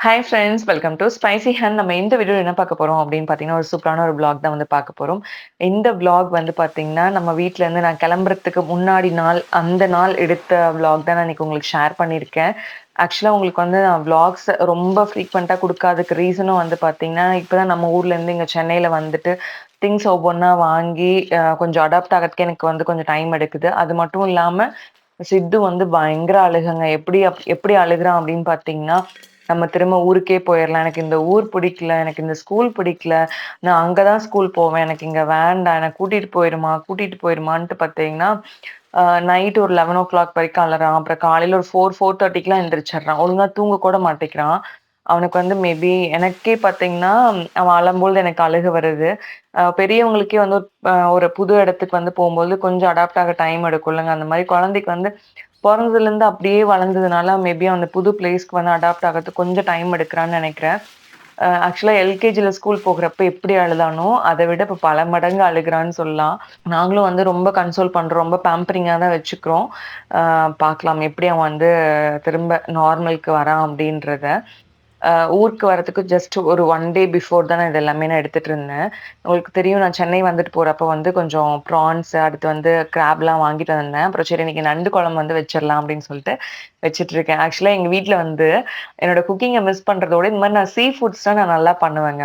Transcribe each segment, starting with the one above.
Hi friends welcome to spicy hand நம்ம இந்த video என்ன பார்க்க போகிறோம் அப்படின்னு பார்த்தீங்கன்னா ஒரு சூப்பரான ஒரு பிளாக் தான் வந்து பார்க்க போகிறோம் இந்த பிளாக் வந்து பார்த்தீங்கன்னா நம்ம வீட்டிலேருந்து நான் கிளம்புறதுக்கு முன்னாடி நாள் அந்த நாள் எடுத்த பிளாக் தான் நான் இன்னைக்கு உங்களுக்கு ஷேர் பண்ணியிருக்கேன். ஆக்சுவலாக உங்களுக்கு வந்து நான் விளாக்ஸ் ரொம்ப ஃப்ரீக்வெண்ட்டாக கொடுக்காதுக்கு ரீசனும் வந்து பார்த்தீங்கன்னா இப்போ தான் நம்ம ஊர்லேருந்து இங்கே சென்னையில் வந்துட்டு திங்ஸ் ஒவ்வொன்றா வாங்கி கொஞ்சம் அடாப்ட் ஆகிறதுக்கு எனக்கு வந்து கொஞ்சம் டைம் எடுக்குது. அது மட்டும் இல்லாமல் சித்து வந்து பயங்கர அழுகுங்க. எப்படி அப்- எப்படி அழுகுறான் அப்படின்னு பார்த்தீங்கன்னா நம்ம திரும்ப ஊருக்கே போயிடலாம் எனக்கு இந்த ஊர் பிடிக்கல எனக்கு இந்த ஸ்கூல் பிடிக்கல. நான் அங்கே தான் ஸ்கூல் போவேன். எனக்கு இங்கே வேண்டாம். எனக்கு கூட்டிகிட்டு போயிடுமா கூட்டிகிட்டு போயிடுமான்ட்டு பார்த்தீங்கன்னா நைட் ஒரு லெவன் ஓ கிளாக் வரைக்கும் அலறான். அப்புறம் காலையில் ஒரு ஃபோர் ஃபோர் தேர்ட்டிக்கெலாம் எழுந்திரிச்சிட்றான் ஒழுங்காக தூங்க கூட மாட்டேங்கிறான். அவனுக்கு வந்து மேபி எனக்கே பார்த்தீங்கன்னா அவன் அழும்போது எனக்கு அழுக வருது. பெரியவங்களுக்கே வந்து ஒரு, புது இடத்துக்கு வந்து போகும்போது கொஞ்சம் அடாப்ட் ஆக டைம் எடுக்கும். இல்லைங்க அந்த மாதிரி குழந்தைக்கு வந்து பிறந்ததுலேருந்து அப்படியே வளர்ந்ததுனால மேபி அந்த புது பிளேஸ்க்கு வந்து அடாப்ட் ஆகிறதுக்கு கொஞ்சம் டைம் எடுக்கிறான்னு நினைக்கிறேன். ஆக்சுவலாக எல்கேஜியில் ஸ்கூல் போகிறப்ப எப்படி அழுதானோ அதை விட இப்போ பல மடங்கு அழுகிறான்னு சொல்லலாம். நாங்களும் வந்து ரொம்ப கன்சோல் பண்ணுறோம் ரொம்ப பேம்பரிங்காக தான் வச்சுக்கிறோம். பார்க்கலாம் எப்படி அவன் வந்து திரும்ப நார்மலுக்கு வரான் அப்படின்றத. ஊருக்கு வரதுக்கு ஜஸ்ட் ஒரு ஒன் டே பிஃபோர் தான் நான் இது எல்லாமே நான் எடுத்துகிட்டு இருந்தேன். உங்களுக்கு தெரியும் நான் சென்னை வந்துட்டு போகிறப்ப வந்து கொஞ்சம் ப்ரான்ஸ் அடுத்து வந்து கிராப்லாம் வாங்கிட்டு வந்தேன். அப்புறம் சரி இன்றைக்கி நண்டு குழம்பு வந்து வச்சிடலாம் அப்படின்னு சொல்லிட்டு வச்சுட்டு இருக்கேன். ஆக்சுவலாக எங்கள் வீட்டில் வந்து என்னோட குக்கிங்கை மிஸ் பண்ணுறதோட இந்த மாதிரி நான் சீ ஃபுட்ஸ் தான் நான் நல்லா பண்ணுவேங்க.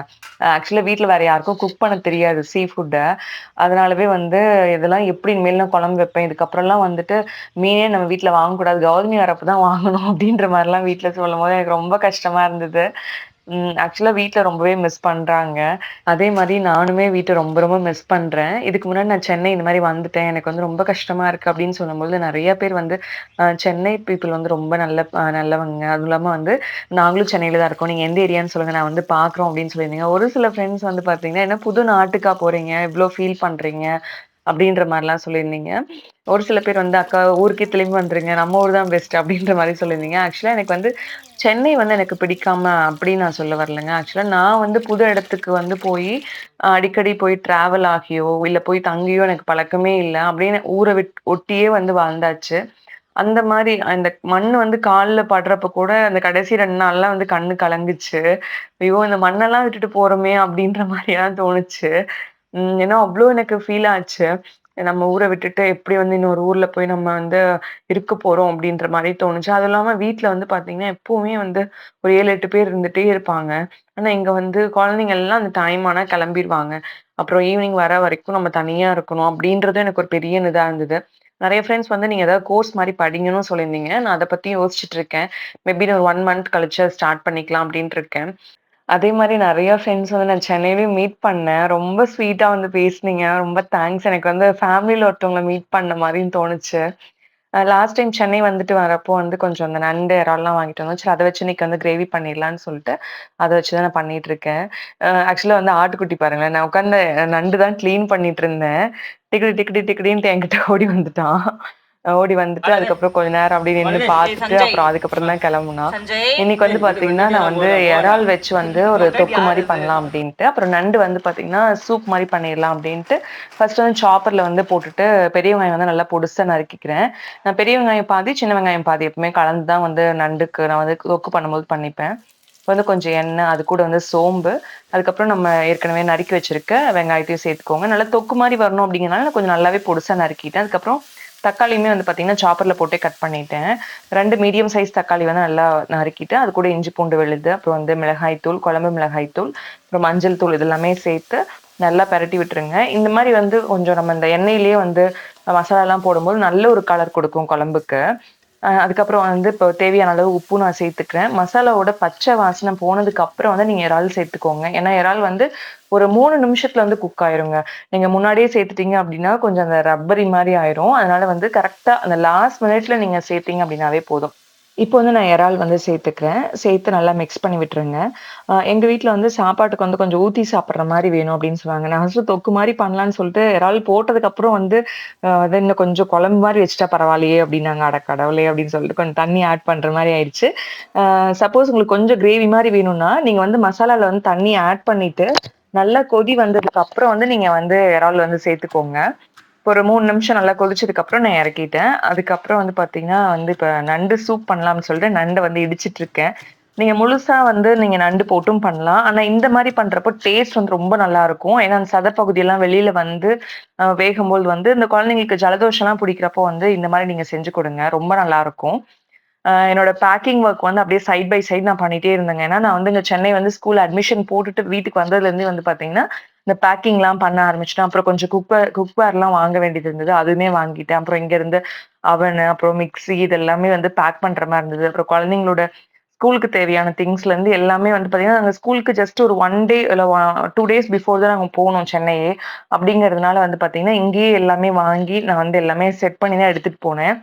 ஆக்சுவலாக வீட்டில் வேறு யாருக்கும் குக் பண்ண தெரியாது சீ ஃபுட்டை அதனாலவே வந்து இதெல்லாம் எப்படி இனிமேல் நான் குழம்பு வைப்பேன்? இதுக்கப்புறம்லாம் வந்துட்டு மீனே நம்ம வீட்டில் வாங்கக்கூடாது. கௌதமி வரப்போ தான் வாங்கணும் அப்படின்ற மாதிரிலாம் வீட்டில் சொல்லும் போது எனக்கு ரொம்ப கஷ்டமாக இருந்தது. ஆக்சுவலாக வீட்டில் ரொம்பவே மிஸ் பண்ணுறாங்க அதே மாதிரி நானுமே வீட்டை ரொம்ப ரொம்ப மிஸ் பண்ணுறேன் இதுக்கு முன்னாடி நான் சென்னை இந்த மாதிரி வந்துட்டேன். எனக்கு வந்து ரொம்ப கஷ்டமாக இருக்குது அப்படின்னு சொல்லும்போது நிறைய பேர் வந்து சென்னை பீப்புள் வந்து ரொம்ப நல்ல நல்லவங்க. அதுவும் இல்லாமல் வந்து நாங்களும் சென்னையில் தான் இருக்கோம். நீங்கள் எந்த ஏரியான்னு சொல்லுங்கள் நான் வந்து பார்க்குறோம் அப்படின்னு சொல்லியிருந்தீங்க. ஒரு சில ஃப்ரெண்ட்ஸ் வந்து பார்த்தீங்கன்னா என்ன புது நாட்டுக்காக போகிறீங்க இவ்வளோ ஃபீல் பண்ணுறீங்க அப்படின்ற மாதிரிலாம் சொல்லியிருந்தீங்க. ஒரு சில பேர் வந்து அக்கா ஊருக்கே திரும்பி வந்துருங்க. நம்ம ஊர் தான் பெஸ்ட் அப்படின்ற மாதிரி சொல்லியிருந்தீங்க. ஆக்சுவலாக எனக்கு வந்து சென்னை வந்து எனக்கு பிடிக்காம அப்படின்னு நான் சொல்ல வரலைங்க. ஆக்சுவலாக நான் வந்து புது இடத்துக்கு வந்து போய் அடிக்கடி போய் ட்ராவல் ஆகியோ இல்லை போய் தங்கியோ எனக்கு பழக்கமே இல்லை. அப்படின்னு ஊரை விட் ஒட்டியே வந்து வாழ்ந்தாச்சு. அந்த மாதிரி அந்த மண் வந்து காலில் படுறப்ப கூட அந்த கடைசி ரெண்டு நாள்லாம் வந்து கண்ணு கலங்குச்சு. ஐயோ இந்த மண்ணெல்லாம் விட்டுட்டு போகிறோமே அப்படின்ற மாதிரிலாம் தோணுச்சு. ஏன்னா அவ்வளோ எனக்கு ஃபீல் ஆச்சு. நம்ம ஊரை விட்டுட்டு எப்படி வந்து இன்னொரு ஊரில் போய் நம்ம வந்து இருக்க போகிறோம் அப்படின்ற மாதிரி தோணுச்சு. அதுவும் இல்லாமல் வீட்டில் வந்து பார்த்தீங்கன்னா எப்போவுமே வந்து ஒரு ஏழு எட்டு பேர் இருந்துகிட்டே இருப்பாங்க. ஆனால் இங்கே வந்து குழந்தைங்க எல்லாம் அந்த டைம் ஆனால் கிளம்பிடுவாங்க அப்புறம் ஈவினிங் வர வரைக்கும் நம்ம தனியாக இருக்கணும் அப்படின்றதும் எனக்கு ஒரு பெரிய இதாக இருந்தது. நிறைய ஃப்ரெண்ட்ஸ் வந்து நீங்கள் ஏதாவது கோர்ஸ் மாதிரி படிங்கன்னு சொல்லியிருந்தீங்க. நான் அதை பற்றி யோசிச்சுட்டு இருக்கேன். மேபி ஒரு ஒன் மந்த் கழிச்சு ஸ்டார்ட் பண்ணிக்கலாம் அப்படின்ட்டு இருக்கேன். அதே மாதிரி நிறைய ஃப்ரெண்ட்ஸ் வந்து நான் சென்னையிலயும் மீட் பண்ணேன். ரொம்ப ஸ்வீட்டா வந்து பேசுனீங்க. ரொம்ப தேங்க்ஸ் எனக்கு வந்து ஃபேமிலியில ஒருத்தவங்கள மீட் பண்ண மாதிரின்னு தோணுச்சு. லாஸ்ட் டைம் சென்னை வந்துட்டு வரப்போ வந்து கொஞ்சம் அந்த நண்டு இறால்லாம் வாங்கிட்டு வந்தோம். சரி அதை வச்சு இன்னைக்கு வந்து கிரேவி பண்ணிடலாம்னு சொல்லிட்டு அதை வச்சு தான் நான் பண்ணிட்டு இருக்கேன். ஆக்சுவலாக வந்து ஆட்டுக்குட்டி பாருங்களேன். நான் உட்காந்து நண்டு தான் க்ளீன் பண்ணிட்டு இருந்தேன். டிக்கடி டிக்கடி டிக்கடின்ட்டு என்கிட்ட ஓடி வந்துட்டான். ஓடி வந்துட்டு அதுக்கப்புறம் கொஞ்ச நேரம் அப்படியே நின்று பார்த்துட்டு அப்புறம் அதுக்கப்புறம் தான் கிளம்புனா. இன்னைக்கு வந்து பாத்தீங்கன்னா நான் வந்து இறால் வச்சு வந்து ஒரு தொக்கு மாதிரி பண்ணலாம் அப்படின்ட்டு. அப்புறம் நண்டு வந்து பாத்தீங்கன்னா சூப் மாதிரி பண்ணிடலாம் அப்படின்ட்டு. ஃபர்ஸ்ட் வந்து சாப்பர்ல வந்து போட்டுட்டு பெரிய வெங்காயம் வந்து நல்லா பொடுசா நறுக்கிக்கிறேன். நான் பெரிய வெங்காயம் பாதி சின்ன வெங்காயம் பாதி எப்பவுமே கலந்து தான் வந்து நண்டுக்கு நான் வந்து தொக்கு பண்ணும்போது பண்ணிப்பேன். வந்து கொஞ்சம் எண்ணெய் அது கூட வந்து சோம்பு அதுக்கப்புறம் நம்ம ஏற்கனவே நறுக்கி வச்சிருக்க வெங்காயத்தையும் சேர்த்துக்கோங்க. நல்லா தொக்கு மாதிரி வரணும் அப்படிங்கிறனால கொஞ்சம் நல்லாவே பொடுசா நறுக்கிட்டேன். அதுக்கப்புறம் தக்காளியுமே வந்து பார்த்தீங்கன்னா சாப்பரில் போட்டே கட் பண்ணிட்டேன். ரெண்டு மீடியம் சைஸ் தக்காளி வந்து நல்லா நறுக்கிட்டு அது கூட இஞ்சி பூண்டு விழுது அப்புறம் வந்து மிளகாய் தூள் குழம்பு மிளகாய் தூள் அப்புறம் மஞ்சள் தூள் இதெல்லாமே சேர்த்து நல்லா பரட்டி விட்டுருங்க. இந்த மாதிரி வந்து கொஞ்சம் நம்ம இந்த எண்ணெயிலேயே வந்து மசாலாலாம் போடும்போது நல்ல ஒரு கலர் கொடுக்கும் குழம்புக்கு. அதுக்கப்புறம் வந்து இப்போ தேவையான அளவு உப்பு நான் சேர்த்துக்கிறேன். மசாலாவோட பச்சை வாசனை போனதுக்கு அப்புறம் வந்து நீங்க இறால் சேர்த்துக்கோங்க. ஏன்னா இறால் வந்து ஒரு மூணு நிமிஷத்துல வந்து குக் ஆயிருங்க. நீங்க முன்னாடியே சேர்த்துட்டீங்க அப்படின்னா கொஞ்சம் அந்த ரப்பரி மாதிரி ஆயிரும். அதனால வந்து கரெக்டா அந்த லாஸ்ட் மினிட்ல நீங்க சேர்த்தீங்க அப்படின்னாவே போதும். இப்போ வந்து நான் இறால் வந்து சேர்த்துக்கிறேன். சேர்த்து நல்லா மிக்ஸ் பண்ணி விட்டுருங்க. எங்கள் வீட்டில் வந்து சாப்பாட்டுக்கு வந்து கொஞ்சம் ஊற்றி சாப்பிட்ற மாதிரி வேணும் அப்படின்னு சொல்லுவாங்க. நான் ஃபஸ்ட்டு தொக்கு மாதிரி பண்ணலான்னு சொல்லிட்டு இறால் போட்டதுக்கப்புறம் வந்து அதை அது இன்னும் கொஞ்சம் குழம்பு மாதிரி வச்சுட்டா பரவாயில்லையே அப்படின்னாங்க. அட கடவுளே அப்படின்னு சொல்லிட்டு கொஞ்சம் தண்ணி ஆட் பண்ணுற மாதிரி ஆயிடுச்சு. சப்போஸ் உங்களுக்கு கொஞ்சம் கிரேவி மாதிரி வேணும்னா நீங்கள் வந்து மசாலாவில் வந்து தண்ணி ஆட் பண்ணிவிட்டு நல்லா கொதி வந்ததுக்கு அப்புறம் வந்து நீங்கள் வந்து இறால் வந்து சேர்த்துக்கோங்க. ஒரு மூணு நிமிஷம் நல்லா கொதிச்சதுக்கு அப்புறம் நான் இறக்கிட்டேன் அதுக்கப்புறம் வந்து பாத்தீங்கன்னா வந்து இப்போ நண்டு சூப் பண்ணலாம்னு சொல்லிட்டு நண்டை வந்து இடிச்சிட்டு இருக்கேன் நீங்க முழுசா வந்து நீங்க நண்டு போட்டும் பண்ணலாம். ஆனா இந்த மாதிரி பண்றப்போ டேஸ்ட் வந்து ரொம்ப நல்லாருக்கும். ஏன்னா, அந்த சதப்பகுதியெல்லாம் வெளியில் வந்து வேகும்போது வந்து இந்த குழந்தைங்களுக்கு ஜலதோஷம்லாம் பிடிக்கிறப்போ வந்து இந்த மாதிரி நீங்க செஞ்சு கொடுங்க ரொம்ப நல்லா இருக்கும் என்னோட பேக்கிங் ஒர்க் வந்து அப்படியே சைட் பை சைட் நான் பண்ணிட்டே இருந்தேங்க. ஏன்னா, நான் வந்து இங்க சென்னை வந்து ஸ்கூல் அட்மிஷன் போட்டுட்டு வீட்டுக்கு வந்ததுலேருந்து வந்து பார்த்தீங்கன்னா, இந்த பேக்கிங்லாம் பண்ண ஆரம்பிச்சிட்டேன் அப்புறம் கொஞ்சம் குக்வேர் குக்வேர்லாம் வாங்க வேண்டியது இருந்தது. அதுவுமே வாங்கிட்டேன். அப்புறம் இங்கேருந்து அவனு, அப்புறம் மிக்ஸி இது எல்லாமே வந்து பேக் பண்ற மாதிரி இருந்தது. அப்புறம் குழந்தைங்களோட ஸ்கூலுக்கு தேவையான திங்ஸ்லேருந்து எல்லாமே வந்து பார்த்தீங்கன்னா, நாங்க ஸ்கூலுக்கு ஜஸ்ட் ஒரு ஒன் டே இல்லை டூ டேஸ் பிஃபோர் தான் நாங்க போனோம் சென்னையே. அப்படிங்கிறதுனால வந்து பார்த்தீங்கன்னா, இங்கேயே எல்லாமே வாங்கி நான் வந்து எல்லாமே செட் பண்ணி தான் எடுத்துட்டு போனேன்.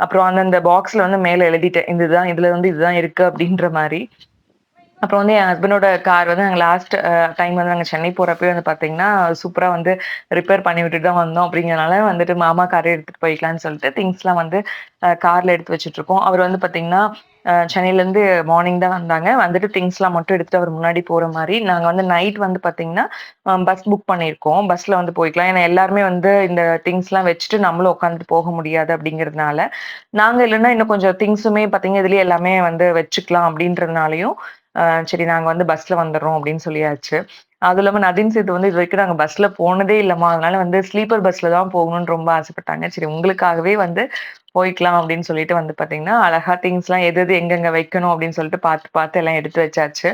அப்புறம் அந்தந்த பாக்ஸ்ல வந்து மேல எழுதிட்டேன். இதுதான் இதுல வந்து இதுதான் இருக்கு அப்படின்ற மாதிரி அப்புறம் வந்து என் ஹஸ்பண்டோட கார் வந்து நாங்கள் லாஸ்ட் டைம் வந்து நாங்கள் சென்னை போறப்பயே வந்து பார்த்தீங்கன்னா, சூப்பராக வந்து ரிப்பேர் பண்ணி விட்டுட்டு தான் வந்தோம். அப்படிங்கிறனால வந்துட்டு மாமா காரை எடுத்துகிட்டு போய்க்கலான்னு சொல்லிட்டு திங்ஸ்லாம் வந்து காரில் எடுத்து வச்சுட்ருக்கோம் அவர் வந்து பார்த்தீங்கன்னா, சென்னையிலேருந்து மார்னிங் தான் வந்தாங்க. வந்துட்டு திங்ஸ்லாம் மட்டும் எடுத்துட்டு அவர் முன்னாடி போகிற மாதிரி நாங்கள் வந்து நைட் வந்து பார்த்தீங்கன்னா, பஸ் புக் பண்ணியிருக்கோம். பஸ்ஸில் வந்து போய்க்கலாம். ஏன்னா எல்லாருமே வந்து இந்த திங்ஸ்லாம் வச்சுட்டு நம்மளும் உட்காந்துட்டு போக முடியாது அப்படிங்கிறதுனால, நாங்கள் இல்லைன்னா இன்னும் கொஞ்சம் திங்ஸுமே பார்த்தீங்கன்னா, இதுலேயே எல்லாமே வந்து வச்சுக்கலாம் அப்படின்றதுனாலையும் சரி நாங்கள் வந்து பஸ்ஸில் வந்துடுறோம் அப்படின்னு சொல்லியாச்சு. அதுவும் இல்லாமல் நதின் சேது வந்து இது வரைக்கும் நாங்கள் பஸ்ஸில் போனதே இல்லைம்மா அதனால வந்து ஸ்லீப்பர் பஸ்ஸில் தான் போகணும்னு ரொம்ப ஆசைப்பட்டாங்க. சரி உங்களுக்காகவே வந்து போய்க்கலாம் அப்படின்னு சொல்லிட்டு வந்து பார்த்தீங்கன்னா, அழகா திங்ஸ்லாம் எது எது எங்கெங்கே வைக்கணும் அப்படின்னு சொல்லிட்டு பார்த்து பார்த்து எல்லாம் எடுத்து வச்சாச்சு.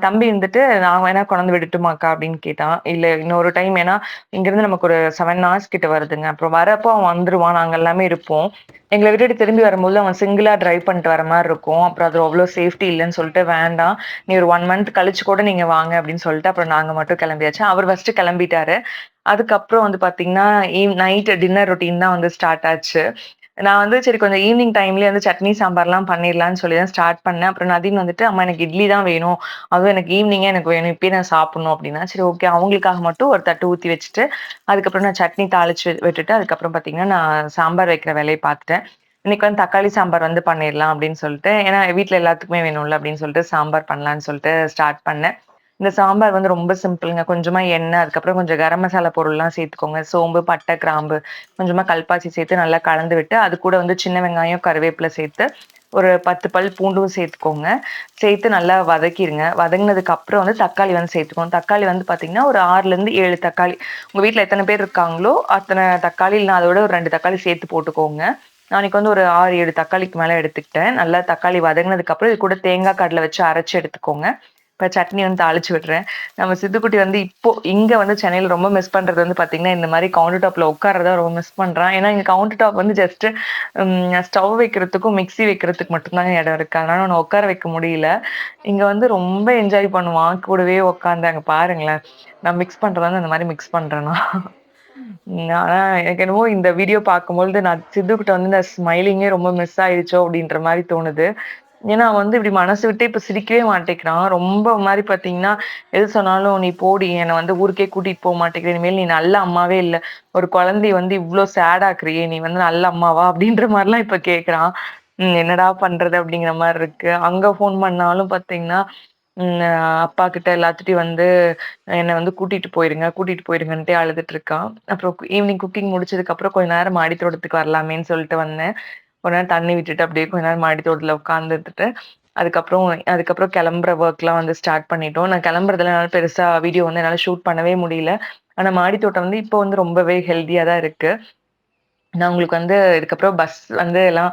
தம்பி வந்துட்டு, "நான் வேணா கொண்டாந்து விடட்டுமாக்கா?" அப்படின்னு கேட்டான். இல்ல இன்னொரு டைம் ஏன்னா, இங்கேருந்து நமக்கு ஒரு செவன் ஹார்ஸ் கிட்ட வருதுங்க. அப்புறம் வரப்போ அவன் வந்துருவான். நாங்க எல்லாமே இருப்போம். எங்களை விட்டுட்டு திரும்பி வரும்போது அவன் சிங்கிளா டிரைவ் பண்ணிட்டு வர மாதிரி இருக்கும். அப்புறம் அது அவ்வளோ சேஃப்டி இல்லைன்னு சொல்லிட்டு, "வேண்டாம். நீ ஒரு ஒன் மந்த் கழிச்சு கூட நீங்க வாங்க" அப்படின்னு சொல்லிட்டு, அப்புறம் நாங்க மட்டும் கிளம்பியாச்சு. அவர் ஃபர்ஸ்ட் கிளம்பிட்டாரு. அதுக்கப்புறம் வந்து பார்த்தீங்கன்னா, ஈவ் நைட் டின்னர் ரொட்டீன் தான் வந்து ஸ்டார்ட் ஆச்சு. நான் வந்து சரி கொஞ்சம் ஈவினிங் டைம்லேயே வந்து சட்னி, சாம்பார்லாம் பண்ணிடலான்னு சொல்லி தான் ஸ்டார்ட் பண்ணேன். அப்புறம் நதீம் வந்துட்டு, "அம்மா எனக்கு இட்லி தான் வேணும். அதுவும் எனக்கு ஈவினிங்கே எனக்கு வேணும். இப்பயே நான் சாப்பிடணும்" அப்படின்னா, சரி ஓகே. அவங்களுக்காக மட்டும் ஒரு தட்டு ஊற்றி வச்சுட்டு, அதுக்கப்புறம் நான் சட்னி தாளிச்சு விட்டுட்டு, அதுக்கப்புறம் பார்த்தீங்கன்னா, நான் சாம்பார் வைக்கிற வேலையை பார்த்துட்டேன். இன்னைக்கு வந்து தக்காளி சாம்பார் வந்து பண்ணிடலாம் அப்படின்னு சொல்லிட்டு, ஏன்னா வீட்டில் எல்லாத்துக்குமே வேணும்ல அப்படின்னு சொல்லிட்டு சாம்பார் பண்ணலான்னு சொல்லிட்டு ஸ்டார்ட் பண்ணேன். இந்த சாம்பார் வந்து ரொம்ப சிம்பிள்ங்க. கொஞ்சமா எண்ணெய், அதுக்கப்புறம் கொஞ்சம் கரம் மசாலா பொருள்லாம் சேர்த்துக்கோங்க. சோம்பு, பட்டை, கிராம்பு, கொஞ்சமா கல்பாசி சேர்த்து நல்லா கலந்து விட்டு, அது கூட வந்து சின்ன வெங்காயம், கருவேப்பிலை சேர்த்து, ஒரு 10 பல் பூண்டும் சேர்த்துக்கோங்க. சேர்த்து நல்லா வதக்கிடுங்க வதங்கினதுக்கு அப்புறம் வந்து தக்காளி வந்து சேர்த்துக்கோங்க தக்காளி வந்து பார்த்தீங்கன்னா, ஒரு 6லேருந்து 7 தக்காளி. உங்கள் வீட்டில் எத்தனை பேர் இருக்காங்களோ, அத்தனை தக்காளி இல்லைனா அதோட ஒரு ரெண்டு தக்காளி சேர்த்து போட்டுக்கோங்க. நாளைக்கு வந்து ஒரு 6, 7 தக்காளிக்கு மேலே எடுத்துக்கிட்டேன். நல்லா தக்காளி வதங்கினதுக்கப்புறம் இது கூட தேங்காய், கடலை வச்சு அரைச்சி எடுத்துக்கோங்க. இப்போ சட்னி வந்து தாளிச்சு விடுறேன். நம்ம சித்துக்குட்டி வந்து இப்போ இங்கே வந்து சென்னையில் ரொம்ப மிஸ் பண்ணுறது வந்து பார்த்தீங்கன்னா, இந்த மாதிரி கவுண்டர் டாப்பில் உட்கார்றத ரொம்ப மிஸ் பண்ணுறான் ஏன்னா, இங்கே கவுண்டர் டாப் வந்து ஜஸ்ட் ஸ்டவ் வைக்கிறதுக்கும், மிக்சி வைக்கிறதுக்கு மட்டும்தான் இடம் இருக்குது அதனால அவன உட்கார வைக்க முடியல. இங்கே வந்து ரொம்ப என்ஜாய் பண்ணுவான். கூடவே உட்காந்து அங்கே பாருங்களேன். நான் மிக்ஸ் பண்றது வந்து அந்த மாதிரி மிக்ஸ் பண்ணுறேன்னா ஆனால் எனக்கு என்னமோ இந்த வீடியோ பார்க்கும்பொழுது நான் சித்துக்கிட்ட வந்து இந்த ஸ்மைலிங்கே ரொம்ப மிஸ் ஆயிடுச்சோ! அப்படின்ற மாதிரி தோணுது. ஏன்னா, வந்து இப்படி மனசு விட்டு இப்ப சிரிக்கவே மாட்டேங்கிறான். ரொம்ப மாதிரி பார்த்தீங்கன்னா, எது சொன்னாலும் "நீ போடி! என்னை வந்து ஊருக்கே கூட்டிட்டு போக மாட்டேங்கிற. இனிமேல் நீ நல்ல அம்மாவே இல்ல. ஒரு குழந்தைய வந்து இவ்வளவு சேடாக்குறியே நீ வந்து நல்ல அம்மாவா?" அப்படின்ற மாதிரிலாம் இப்ப கேக்குறான் என்னடா பண்றது? அப்படிங்கிற மாதிரி இருக்கு. அங்க ஃபோன் பண்ணாலும் பாத்தீங்கன்னா அப்பா கிட்ட எல்லாத்துட்டையும் வந்து என்னை வந்து கூட்டிட்டு போயிருங்க, கூட்டிட்டு போயிருங்கன்ட்டே அழுதுட்டு இருக்கான். அப்புறம் ஈவினிங் குக்கிங் முடிச்சதுக்கப்புறம் கொஞ்ச நேரம் மாடி தோட்டத்துக்கு வரலாமேன்னு சொல்லிட்டு வந்தேன். கொஞ்ச நேரம் தண்ணி விட்டுட்டு அப்படியே கொஞ்ச நேரம் மாடி தோட்டத்தில் உட்காந்துட்டு அதுக்கப்புறம் அதுக்கப்புறம் கிளம்புற ஒர்க்லாம் வந்து ஸ்டார்ட் பண்ணிட்டோம். நான் கிளம்புறதுல என்னால் பெருசாக வீடியோ வந்து என்னால் ஷூட் பண்ணவே முடியல. ஆனால் மாடி தோட்டம் வந்து இப்போ வந்து ரொம்பவே ஹெல்த்தியாக தான் இருக்கு. நான் உங்களுக்கு வந்து இதுக்கப்புறம் பஸ் வந்து எல்லாம்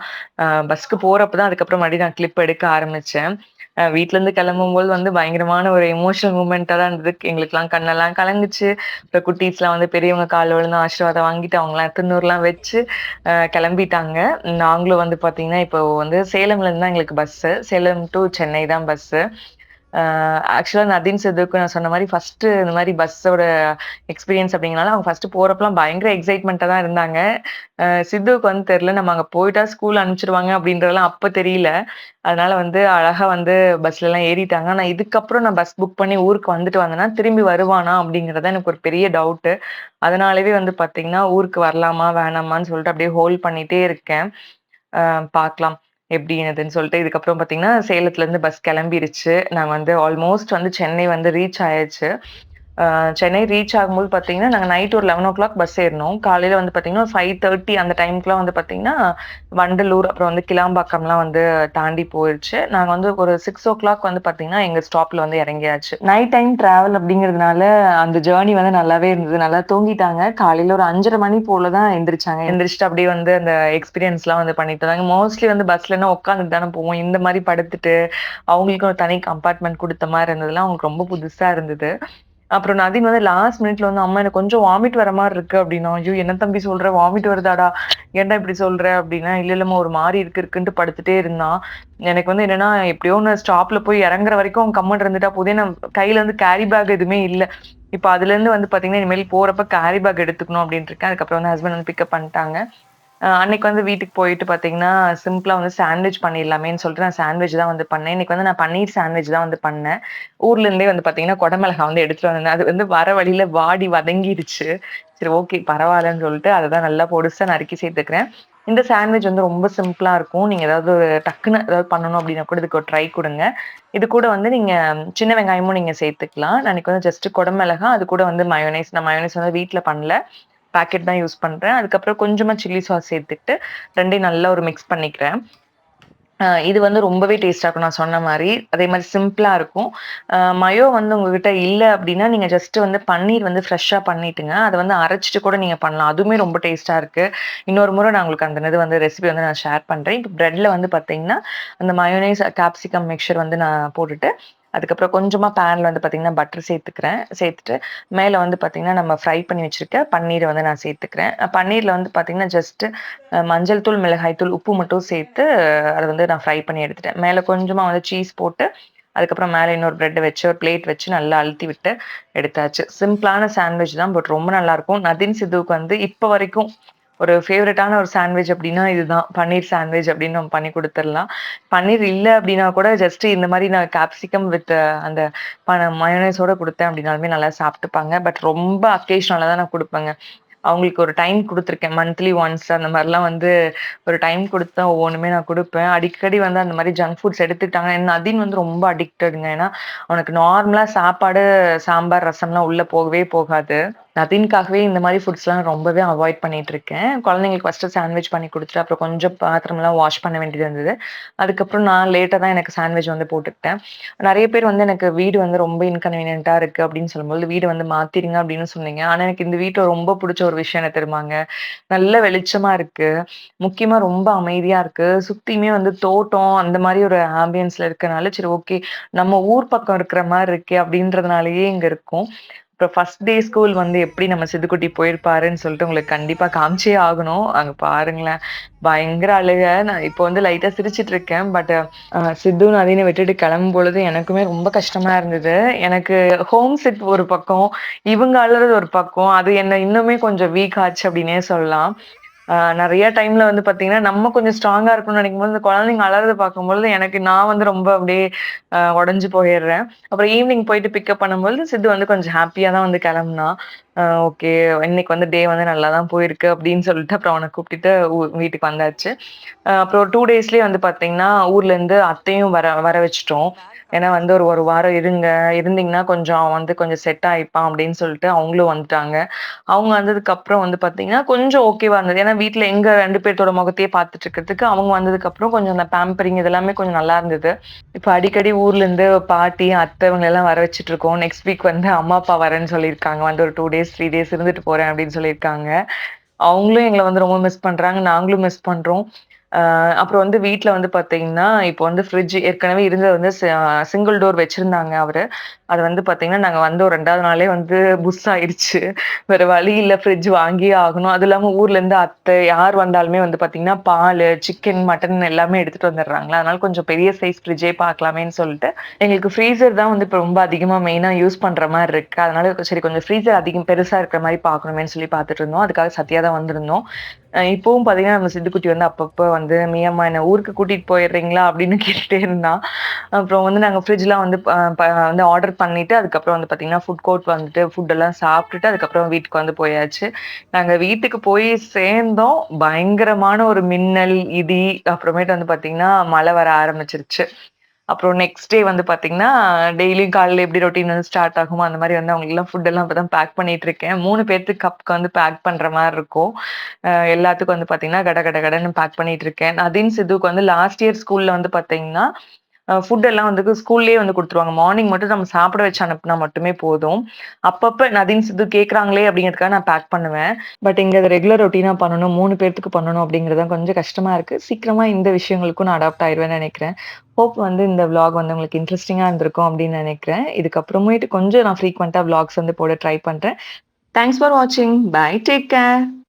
பஸ்க்கு போறப்ப தான் அதுக்கப்புறம் மறுபடியும் நான் கிளிப் எடுக்க ஆரம்பிச்சேன். வீட்டிலேருந்து கிளம்பும்போது வந்து பயங்கரமான ஒரு எமோஷனல் மூமெண்ட்டாக தான் இருந்தது. எங்களுக்கெல்லாம் கண்ணெல்லாம் கலங்குச்சு. அப்புறம் குட்டீஸ்லாம் வந்து பெரியவங்க கால்ல விழுந்து ஆசீர்வாதம் வாங்கிட்டு அவங்களாம் திருநூறுலாம் வச்சு கிளம்பிட்டாங்க. நாங்களும் வந்து பார்த்தீங்கன்னா, இப்போ வந்து சேலம்லேருந்து தான் எங்களுக்கு பஸ்ஸு. சேலம் டூ சென்னை தான் பஸ்ஸு. ஆக்சுவலாக நதின் நதீம் சித்துக்கு நான் சொன்ன மாதிரி ஃபஸ்ட்டு இந்த மாதிரி பஸ்ஸோட எக்ஸ்பீரியன்ஸ் அப்படிங்கனால அவங்க ஃபஸ்ட்டு போகிறப்பலாம் பயங்கர எக்ஸைட்மெண்ட்டாக தான் இருந்தாங்க. சித்துவுக்கு வந்து தெரில நம்ம அங்கே போயிட்டா ஸ்கூல் அனுப்பிச்சிருவாங்க அப்படின்றதெல்லாம் அப்போ தெரியல. அதனால வந்து அழகாக வந்து பஸ்லலாம் ஏறிட்டாங்க. ஆனால் இதுக்கப்புறம் நான் பஸ் புக் பண்ணி ஊருக்கு வந்துட்டு வந்தேன்னா, திரும்பி வருவானா? அப்படிங்கிறது தான் எனக்கு ஒரு பெரிய டவுட்டு. அதனாலவே வந்து பார்த்தீங்கன்னா, ஊருக்கு வரலாமா? வேணாமான்னு சொல்லிட்டு அப்படியே ஹோல்ட் பண்ணிகிட்டே இருக்கேன். பார்க்கலாம். எப்படி என்னதுன்னு சொல்லிட்டு. இதுக்கப்புறம் பார்த்தீங்கன்னா, சேலத்துலேருந்து பஸ் கிளம்பிருச்சு. நாங்கள் வந்து ஆல்மோஸ்ட் வந்து சென்னை வந்து ரீச் ஆயிடுச்சு சென்னை ரீச் ஆகும்போது பார்த்தீங்கன்னா நாங்கள் நைட் ஒரு லெவன் ஓ கிளாக் பஸ் ஏறினோம். காலையில் வந்து பார்த்தீங்கன்னா ஃபைவ் தேர்ட்டி அந்த டைமுக்குலாம் வந்து பார்த்தீங்கன்னா வண்டலூர் அப்புறம் வந்து கிளாம்பாக்கம்லாம் வந்து தாண்டி போயிடுச்சு நாங்கள் வந்து ஒரு சிக்ஸ் ஓ கிளாக் வந்து பார்த்தீங்கன்னா எங்கள் ஸ்டாப்பில் வந்து இறங்கியாச்சு. நைட் டைம் ட்ராவல் அப்படிங்கிறதுனால அந்த ஜேர்னி வந்து நல்லாவே இருந்தது. நல்லா தூங்கிட்டாங்க. காலையில் ஒரு அஞ்சரை மணி போல தான் எந்திரிச்சாங்க. எந்திரிச்சிட்டு அப்படியே வந்து அந்த எக்ஸ்பீரியன்ஸ்லாம் வந்து பண்ணிட்டு இருந்தாங்க. மோஸ்ட்லி வந்து பஸ்லன்னா உட்காந்துட்டு தானே போவோம். இந்த மாதிரி படுத்துட்டு அவங்களுக்கு ஒரு தனி கம்பார்ட்மெண்ட் கொடுத்த மாதிரி இருந்ததுலாம் அவங்களுக்கு ரொம்ப புதுசாக இருந்தது. அப்புறம் நதின் வந்து லாஸ்ட் மினிட்ல வந்து அம்மா எனக்கு கொஞ்சம் வாமிட் வர மாதிரி இருக்கு அப்படின்னா ஐயோ என்ன தம்பி சொல்ற? வாமிட் வருதாடா? ஏன்டா இப்படி சொல்ற? அப்படின்னா இல்ல இல்லம்மா ஒரு மாதிரி இருக்கு இருக்குன்ட்டு படுத்துட்டே இருந்தான் எனக்கு வந்து என்னன்னா எப்படியோ ஒன்று ஸ்டாப்ல போய் இறங்குற வரைக்கும் கம்மன் இருந்துட்டா போதே நான் கையில வந்து கேரி பேக் எதுவுமே இல்லை. இப்போ அதுல இருந்து வந்து பாத்தீங்கன்னா இனிமேல் போறப்ப கேரி பேக் எடுத்துக்கணும் அப்படின்ட்டு இருக்கேன். அதுக்கப்புறம் வந்து ஹஸ்பண்ட் வந்து பிக்கப் பண்ணிட்டாங்க. அன்னைக்கு வந்து வீட்டுக்கு போயிட்டு பார்த்தீங்கன்னா சிம்பிளாக வந்து சாண்ட்விச் பண்ணிடலாமேன்னு சொல்லிட்டு நான் சாண்ட்விச் தான் வந்து பண்ணேன். இன்னைக்கு வந்து நான் பன்னீர் சாண்ட்விச் தான் வந்து பண்ணேன். ஊர்ல இருந்தே வந்து பார்த்தீங்கன்னா குடமிளகா வந்து எடுத்துட்டு வந்தேன். அது வந்து வர வழியில வாடி வதங்கிடுச்சு சரி ஓகே பரவாயில்லன்னு சொல்லிட்டு அதை தான் நல்லா பொடிசாக நறுக்கி சேர்த்துக்கிறேன். இந்த சாண்ட்விச் வந்து ரொம்ப சிம்பிளா இருக்கும். நீங்க ஏதாவது டக்குன்னு ஏதாவது பண்ணணும் அப்படின்னா கூட இதுக்கு ஒரு ட்ரை கொடுங்க. இது கூட வந்து நீங்க சின்ன வெங்காயமும் நீங்க சேர்த்துக்கலாம். நான் வந்து ஜஸ்ட் குடமிளகா அது கூட வந்து மயோனைஸ் நான் மயோனைஸ் வந்து வீட்டில் பண்ணல. பேக்கெட் தான் யூஸ் பண்ணுறேன் அதுக்கப்புறம் கொஞ்சமாக சில்லி சாஸ் சேர்த்துட்டு ரெண்டையும் நல்லா ஒரு மிக்ஸ் பண்ணிக்கிறேன். இது வந்து ரொம்பவே டேஸ்ட்டாக இருக்கும். நான் சொன்ன மாதிரி. அதே மாதிரி சிம்பிளாக இருக்கும். மயோ வந்து உங்ககிட்ட இல்லை அப்படின்னா நீங்கள் ஜஸ்ட்டு வந்து பன்னீர் வந்து ஃப்ரெஷ்ஷாக பண்ணிட்டுங்க. அதை வந்து அரைச்சிட்டு கூட நீங்கள் பண்ணலாம். அதுவுமே ரொம்ப டேஸ்ட்டாக இருக்குது இன்னொரு முறை நான் உங்களுக்கு அந்த இது வந்து ரெசிபி வந்து நான் ஷேர் பண்ணுறேன் இப்போ ப்ரெட்டில் வந்து பார்த்தீங்கன்னா அந்த மயோனைஸ் கேப்சிகம் மிக்சர் வந்து நான் போட்டுட்டு அதுக்கப்புறம் கொஞ்சமாக பேனில் வந்து பார்த்திங்கன்னா பட்டர் சேர்த்துக்கிறேன். சேர்த்துட்டு மேலே வந்து பார்த்திங்கன்னா நம்ம ஃப்ரை பண்ணி வச்சுருக்க பன்னீரை வந்து நான் சேர்த்துக்கிறேன். பன்னீரில் வந்து பார்த்திங்கன்னா ஜஸ்ட்டு மஞ்சள் தூள் மிளகாய் தூள் உப்பு மட்டும் சேர்த்து அதை வந்து நான் ஃப்ரை பண்ணி எடுத்துட்டேன். மேலே கொஞ்சமாக வந்து சீஸ் போட்டு அதுக்கப்புறம் மேலே இன்னொரு ப்ரெட் வச்சு ஒரு பிளேட் வச்சு நல்லா அழுத்தி விட்டு எடுத்தாச்சு. சிம்பிளான சாண்ட்விச் தான் பட் ரொம்ப நல்லாயிருக்கும் நதின் சித்துவுக்கு வந்து இப்போ வரைக்கும் ஒரு ஃபேவரட்டான ஒரு சாண்ட்விச் அப்படின்னா இதுதான். பன்னீர் சாண்ட்விச் அப்படின்னு நம்ம பண்ணி கொடுத்துடலாம். பன்னீர் இல்லை அப்படின்னா கூட ஜஸ்ட் இந்த மாதிரி நான் கேப்சிகம் வித் அந்த மயோனைஸோட கொடுத்தேன் அப்படின்னாலுமே நல்லா சாப்பிட்டுப்பாங்க. பட் ரொம்ப அக்கேஷனலாக தான் நான் கொடுப்பேங்க. அவங்களுக்கு ஒரு டைம் கொடுத்துருக்கேன். மந்த்லி ஒன்ஸ் அந்த மாதிரிலாம் வந்து ஒரு டைம் கொடுத்தா ஒவ்வொன்றுமே நான் கொடுப்பேன். அடிக்கடி வந்து அந்த மாதிரி ஜங்க் ஃபுட்ஸ் எடுத்துக்கிட்டாங்க. ஏன்னா நதின் வந்து ரொம்ப அடிக்டடுங்க ஏன்னா அவனுக்கு நார்மலாக சாப்பாடு சாம்பார் ரசம்லாம் உள்ளே போகவே போகாது. நதின்காகவே இந்த மாதிரி ஃபுட்ஸ்லாம் ரொம்பவே அவாய்ட் பண்ணிட்டு இருக்கேன். குழந்தைங்களுக்கு ஃபஸ்ட்டு சாண்ட்விச் பண்ணி கொடுத்துட்டு அப்புறம் கொஞ்சம் பாத்திரம்லாம் வாஷ் பண்ண வேண்டியது இருந்தது. அதுக்கப்புறம் நான் லேட்டாக தான் எனக்கு சாண்ட்விச் வந்து போட்டுக்கிட்டேன். நிறைய பேர் வந்து எனக்கு வீடு வந்து ரொம்ப இன்கன்வீனியன்ட்டாக இருக்குது அப்படின்னு சொல்லும்போது வீடு வந்து மாற்றிடுங்க அப்படின்னு சொன்னீங்க. ஆனால் எனக்கு இந்த வீட்டில் ரொம்ப பிடிச்ச ஒரு விஷயம் என்ன தெரியுமாங்க? நல்ல வெளிச்சமாக இருக்குது முக்கியமாக ரொம்ப அமைதியாக இருக்குது சுற்றியுமே வந்து தோட்டம் அந்த மாதிரி ஒரு ஆம்பியன்ஸில் இருக்கனால சரி ஓகே நம்ம ஊர் பக்கம் இருக்கிற மாதிரி இருக்கே அப்படின்றதுனாலயே இங்கே இருக்கும். இப்போ ஃபர்ஸ்ட் டே ஸ்கூல் வந்து எப்படி நம்ம சித்துக்குட்டி போயிருப்பாருன்னு சொல்லிட்டு உங்களுக்கு கண்டிப்பாக காமிச்சே ஆகணும். அங்கே பாருங்களேன். பயங்கர அழுக. நான் இப்போ வந்து லைட்டாக சிரிச்சிட்டு இருக்கேன். பட் சித்து நதினை விட்டுட்டு கிளம்பும் பொழுது எனக்குமே ரொம்ப கஷ்டமா இருந்தது. எனக்கு ஹோம் செட் ஒரு பக்கம் இவங்க அழுறது ஒரு பக்கம். அது என்ன இன்னுமே கொஞ்சம் வீக் ஆச்சு அப்படின்னே சொல்லலாம். நிறைய டைம்ல வந்து பாத்தீங்கன்னா நம்ம கொஞ்சம் ஸ்ட்ராங்கா இருக்கணும்னு நினைக்கும் போது இந்த குழந்தைங்க அலறது பார்க்கும்பொழுது எனக்கு நான் வந்து ரொம்ப அப்படியே உடஞ்சு போயிடுறேன். அப்புறம் ஈவினிங் போயிட்டு பிக்கப் பண்ணும்போது சித்து வந்து கொஞ்சம் ஹாப்பியா தான் வந்து கிளம்புனா. ஓகே. இன்னைக்கு வந்து டே வந்து நல்லா தான் போயிருக்கு அப்படின்னு சொல்லிட்டு அப்புறம் அவனை கூப்பிட்டுட்டு வீட்டுக்கு வந்தாச்சு. அப்புறம் டூ டேஸ்லயே வந்து பார்த்தீங்கன்னா, ஊர்லேருந்து அத்தையும் வர வர வச்சுட்டோம். ஏன்னா வந்து ஒரு ஒரு வாரம் இருங்க இருந்தீங்கன்னா கொஞ்சம் வந்து கொஞ்சம் செட் ஆயிப்பான் அப்படின்னு சொல்லிட்டு அவங்களும் வந்துட்டாங்க. அவங்க வந்ததுக்கப்புறம் வந்து பார்த்தீங்கன்னா, கொஞ்சம் ஓகேவா இருந்தது. ஏன்னா வீட்டில் எங்க ரெண்டு பேர்த்தோட முகத்தையே பார்த்துட்டு இருக்கிறதுக்கு அவங்க வந்ததுக்கப்புறம் கொஞ்சம் அந்த பேம்பரிங் இதெல்லாமே கொஞ்சம் நல்லா இருந்தது. இப்போ அடிக்கடி ஊர்லேருந்து பாட்டி அத்தை இவங்க எல்லாம் வர வச்சுட்டு இருக்கோம். நெக்ஸ்ட் வீக் வந்து அம்மா அப்பா வரேன்னு சொல்லியிருக்காங்க. வந்து ஒரு டூ டேஸ் த்ரீ டேஸ் இருந்துட்டு போறேன் அப்படின்னு சொல்லியிருக்காங்க. அவங்களும் எங்களை வந்து ரொம்ப மிஸ் பண்றாங்க. நாங்களும் மிஸ் பண்றோம். அப்புறம் வந்து வீட்டில் வந்து பார்த்தீங்கன்னா இப்போ வந்து ஃப்ரிட்ஜ் ஏற்கனவே இருந்தது வந்து சிங்கிள் டோர் வச்சுருந்தாங்க அவர். அது வந்து பார்த்தீங்கன்னா நாங்கள் வந்து ஒரு ரெண்டாவது நாளே வந்து புஷ் ஆயிடுச்சு வேறு வழி இல்லை ஃப்ரிட்ஜ் வாங்கியே ஆகணும். அது இல்லாமல் ஊர்லேருந்து அத்தை யார் வந்தாலுமே வந்து பார்த்தீங்கன்னா பால் சிக்கன் மட்டன் எல்லாமே எடுத்துகிட்டு வந்துடுறாங்களா? அதனால கொஞ்சம் பெரிய சைஸ் ஃப்ரிட்ஜே பார்க்கலாமேன்னு சொல்லிட்டு எங்களுக்கு ஃப்ரீசர் தான் வந்து இப்போ ரொம்ப அதிகமாக மெயினாக யூஸ் பண்ணுற மாதிரி இருக்குது அதனால சரி கொஞ்சம் ஃப்ரீசர் அதிகம் பெருசாக இருக்கிற மாதிரி பார்க்கணுமேனு சொல்லி பார்த்துட்டு இருந்தோம். அதுக்காக சத்தியாக தான் வந்திருந்தோம். இப்போவும் பார்த்தீங்கன்னா நம்ம சித்துக்குட்டி வந்து அப்பப்போ வந்து மீயம்மா என்னை ஊருக்கு கூட்டிகிட்டு போயிடுறீங்களா? அப்படின்னு கேட்டுட்டே இருந்தான். அப்புறம் வந்து நாங்கள் ஃப்ரிட்ஜ்லாம் வந்து வந்து ஆர்டர் பண்ணிட்டு அதுக்கப்புறம் வந்து பார்த்தீங்கன்னா ஃபுட் கோர்ட் வந்துட்டு ஃபுட்டெல்லாம் சாப்பிட்டுட்டு அதுக்கப்புறம் வீட்டுக்கு வந்து போயாச்சு நாங்கள் வீட்டுக்கு போய் சேர்ந்தோம் பயங்கரமான ஒரு மின்னல் இடி அப்புறமேட்டு வந்து பார்த்தீங்கன்னா மழை வர ஆரம்பிச்சிருச்சு அப்புறம் நெக்ஸ்ட் டே வந்து பார்த்தீங்கன்னா, டெய்லியும் காலையில் எப்படி ரொட்டீன் வந்து ஸ்டார்ட் ஆகுமோ, அந்த மாதிரி வந்து அவங்களுக்குலாம் ஃபுட் எல்லாம் தான் பேக் பண்ணிட்டு இருக்கேன். மூணு பேர்த்துக்கு கப்புக்கு வந்து பேக் பண்ற மாதிரி இருக்கும். எல்லாத்துக்கும் வந்து பார்த்தீங்கன்னா, கட கட கடன்னு பேக் பண்ணிட்டு இருக்கேன். அதின் சிதுவுக்கு வந்து லாஸ்ட் இயர் ஸ்கூலில் வந்து பார்த்தீங்கன்னா, ஃபுட் எல்லாம் வந்து ஸ்கூல்லேயே வந்து கொடுத்துருவாங்க மார்னிங் மட்டும் நம்ம சாப்பிட வச்சு அனுப்புனா மட்டுமே போதும். அப்பப்போ நதின்ஸ் இது கேட்குறாங்களே அப்படிங்கிறதுக்காக நான் பேக் பண்ணுவேன். பட் இங்கே அதை ரெகுலர் ரொட்டீனாக பண்ணணும். மூணு பேர்த்துக்கு பண்ணணும் அப்படிங்கிறது தான் கொஞ்சம் கஷ்டமா இருக்கு. சீக்கிரமாக இந்த விஷயங்களுக்கும் நான் அடாப்ட் ஆயிடுவேன்னு நினைக்கிறேன் ஹோப் வந்து இந்த விளாக் வந்து உங்களுக்கு இன்ட்ரெஸ்டிங்காக இருந்திருக்கும் அப்படின்னு நினைக்கிறேன் இதுக்கப்புறமேட்டு கொஞ்சம் நான் ஃப்ரீக்வெண்ட்டாக விளாக்ஸ் வந்து போட ட்ரை பண்ணுறேன் தேங்க்ஸ் ஃபார் வாட்சிங். பை. Take care.